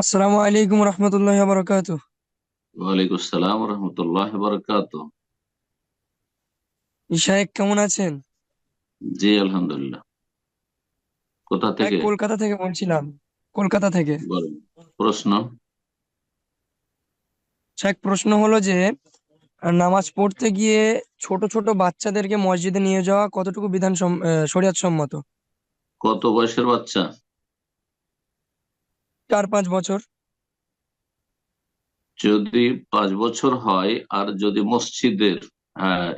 আসসালামু আলাইকুম রহমতুল্লাহ বারকাত ওয়ালাইকুম আসসালাম রহমতুল্লাহ বারকাত শাহেক কেমন আছেন? জি আলহামদুলিল্লাহ। কোথা থেকে? কলকাতা থেকে বলছিলাম কলকাতা থেকে। প্রশ্ন? শাহেক প্রশ্ন হলো যে নামাজ পড়তে গিয়ে ছোট ছোট বাচ্চাদেরকে মসজিদে নিয়ে যাওয়া কতটুকু বিধান শরিয়ত সম্মত কত বয়সের বাচ্চা? চার পাঁচ বছর? যদি পাঁচ বছর হয় আর যদি মসজিদের হ্যাঁ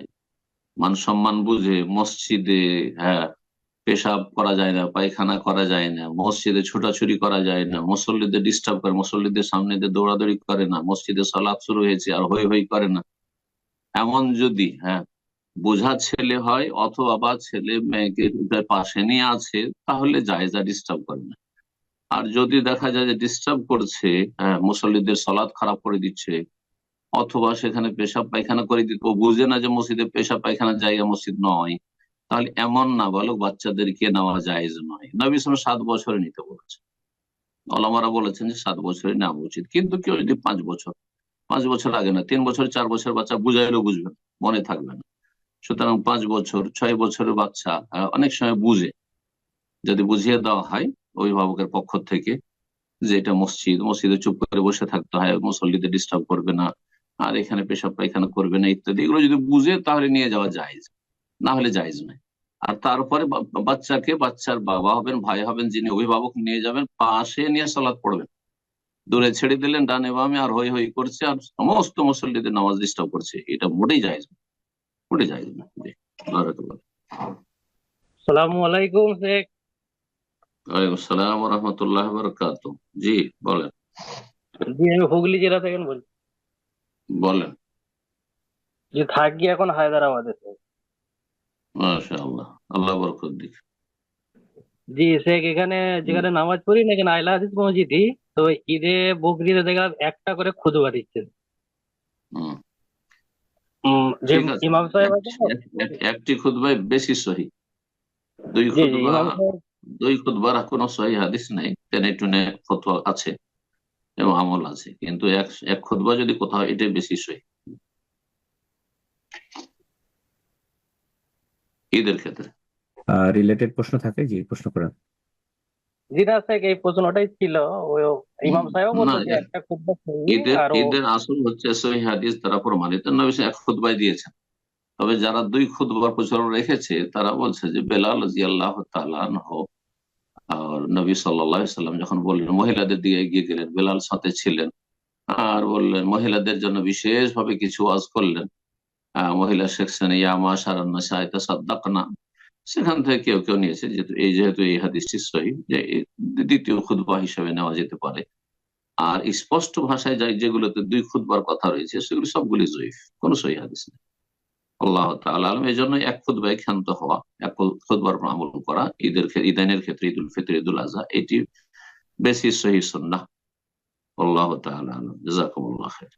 মান সম্মান বুঝে মসজিদে হ্যাঁ পেশাব করা যায় না, পায়খানা করা যায় না, মসজিদে ছোটাছুটি করা যায় না, মুসল্লিদের ডিস্টার্ব করে, মুসল্লিদের সামনে দিয়ে দৌড়াদৌড়ি করে না, মসজিদে সালাদ শুরু হয়েছে আর হই হই করে না। এমন যদি হ্যাঁ বোঝা ছেলে হয় অথবা বা ছেলে মেয়েকে পাশে নিয়ে আছে, তাহলে জায়েজা ডিস্টার্ব করে না। আর যদি দেখা যায় যে ডিস্টার্ব করছে হ্যাঁ মুসল্লিদের সলাদ খারাপ করে দিচ্ছে, অথবা সেখানে পেশাব পায়খানা করে দিত বুঝে না যে মসজিদে পেশাব পায়খানার জায়গা মসজিদ নয়, তাহলে এমন না বলো বাচ্চাদেরকে নেওয়া জায়েজ নয়। নবী সাত বছরে নিতে বলেছে ওলামারা বলেছেন যে সাত বছরে নেওয়া উচিত। কিন্তু কেউ যদি পাঁচ বছর পাঁচ বছর আগে না, তিন বছর, চার বছর বাচ্চা বুঝাইলেও বুঝবে মনে থাকবে না। সুতরাং পাঁচ বছর, ছয় বছরের বাচ্চা অনেক সময় বুঝে। যদি বুঝিয়ে দেওয়া হয় অভিভাবকের পক্ষ থেকে যে এটা মসজিদ, মসজিদে চুপ করে বসে থাকতে হয়, মুসল্লিদের ডিস্টার্ব করবে না, আর এখানে পেশাব পায়খানা করবে না, ইত্যাদি। এগুলো যদি বুঝে তাহলে নিয়ে যাওয়া জায়েজ, না হলে জায়েজ নয়। আর তারপরে বাচ্চাকে, বাচ্চার বাবা হবেন, ভাই হবেন, যিনি অভিভাবক নিয়ে যাবেন, পাশে নিয়ে সালাদ পড়বেন। দূরে ছেড়ে দিলেন, ডানে বামে আর হই হই করছে, আর সমস্ত মুসল্লিদের নামাজ ডিস্টার্ব করছে। এটা মোটেই জায়েজ মোটেই জায়েজ না জি আলাইকুম, শেখ। ওয়ালাইকুম আসসালাম রহমতুল্লাহ বরকাত। জি বলেন। জি আমি হুগলি জেলা থেকে বলছি। বলেন। যে থাকি এখন হায়দ্রাবাদে। শেখ। মাশা আল্লাহ আল্লাহ বরকত দিক। জি শেখ এখানে যেখানে নামাজ পড়ি না এখানে আইলা হাদিস মসজিদই তো ঈদে বকরিদে দেখলাম একটা করে খুদবা দিচ্ছে। হুম। উম, যে ঠিক আছে। ইমাম সাহেব আছে না? এক- এক- একটি খুতবায় বেশি সহি। দুই জি দুই খুতবার কোনো সহি হাদিস নেই টেনে টুনে ফতোয়া আছে এবং আমল আছে। কিন্তু এক এক খুতবা যদি কোথাও এটাই বেশি সহি। ঈদের ক্ষেত্রে। রিলেটেড প্রশ্ন থাকে জি প্রশ্ন করেন। এই প্রশ্নটাই ছিল। ইমাম সাহেব যে একটা ঈদের ঈদের আসল হচ্ছে সহি হাদিস তারা প্রমাণিত। নবী এক খুতবায় দিয়েছেন। তবে যারা দুই খুতবার প্রচলন রেখেছে, তারা বলছে যে বেলাল তাআলা আনহু, আর নবী আলাইহি সাল্লাম যখন বললেন, মহিলাদের দিকে এগিয়ে গেলেন, বেলাল সাথে ছিলেন, আর বললেন, মহিলাদের জন্য বিশেষভাবে কিছু ওয়াজ করলেন। মহিলা সেকশনে ইয়ামা সারান্না সাহিত্য সাদ্দাকনা সেখান থেকে কেউ কেউ নিয়েছে, যেহেতু এই যেহেতু এই হাদিসটি সহি, যে দ্বিতীয় খুতবা হিসেবে নেওয়া যেতে পারে। আর স্পষ্ট ভাষায় যাই যেগুলোতে দুই খুতবার কথা রয়েছে, সেগুলো সবগুলি জয়ীফ, কোনো সহি হাদিস নেই। আল্লাহ আলম। এই জন্য এক খুতবায় ক্ষান্ত হওয়া, এক খুদবার আমল করা, ঈদের ঈদানের ক্ষেত্রে ঈদুল ফিতর, ঈদুল আজহা এটি বেশি সহি সন্না আল্লাহ তাল আলম। জাযাকুমুল্লাহ খাইর